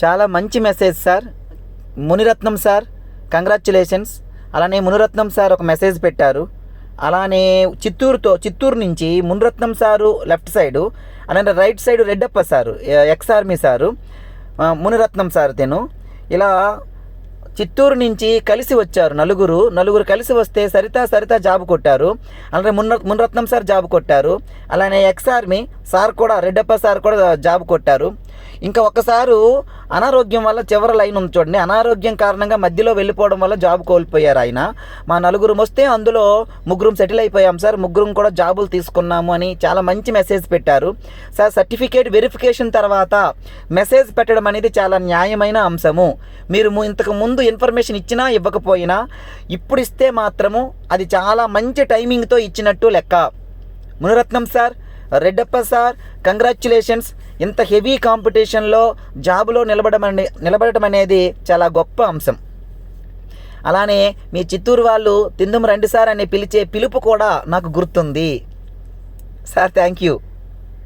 చాలా మంచి message sir. Muniratnam sir. Congratulations అలానే మునిరత్నం సార్ ఒక మెసేజ్ పెట్టారు. అలానే చిత్తూరుతో చిత్తూరు నుంచి మునిరత్నం సారు లెఫ్ట్ సైడు అలానే right side Reddappa sir ex army sir. Muniratnam sir తెను. ఇలా చిత్తూరు నుంచి కలిసి వచ్చారు నలుగురు. నలుగురు కలిసి వస్తే సరిత సరిత జాబ్ కొట్టారు. అలానే మున్న మునరత్నం సార్ జాబ్ కొట్టారు. అలానే ఎక్స్ ఆర్మీ సార్ కూడా రెడ్డప్ప సార్ కూడా జాబ్ కొట్టారు. ఇంకా ఒక్కసారు అనారోగ్యం వల్ల చివరి లైన్ ఉంది చూడండి. అనారోగ్యం కారణంగా మధ్యలో వెళ్ళిపోవడం వల్ల జాబ్ కోల్పోయారు ఆయన. మా నలుగురు వస్తే అందులో ముగ్గురం సెటిల్ అయిపోయాం సార్. ముగ్గురం కూడా జాబులు తీసుకున్నాము అని చాలా మంచి మెసేజ్ పెట్టారు. సార్ సర్టిఫికేట్ వెరిఫికేషన్ తర్వాత మెసేజ్ పెట్టడం అనేది చాలా న్యాయమైన అంశము. మీరు ఇంతకు ముందు ఇన్ఫర్మేషన్ ఇచ్చినా ఇవ్వకపోయినా ఇప్పుడు ఇస్తే మాత్రము అది చాలా మంచి టైమింగ్తో ఇచ్చినట్టు లెక్క. Muniratnam sir Reddappa sir congratulations ఇంత హెవీ కాంపిటీషన్లో జాబులో నిలబడడం నిలబడటం అనేది చాలా గొప్ప అంశం. అలానే మీ చిత్తూరు వాళ్ళు తిందుము రండి సార్ అని పిలిచే పిలుపు కూడా నాకు గుర్తుంది. Sir thank you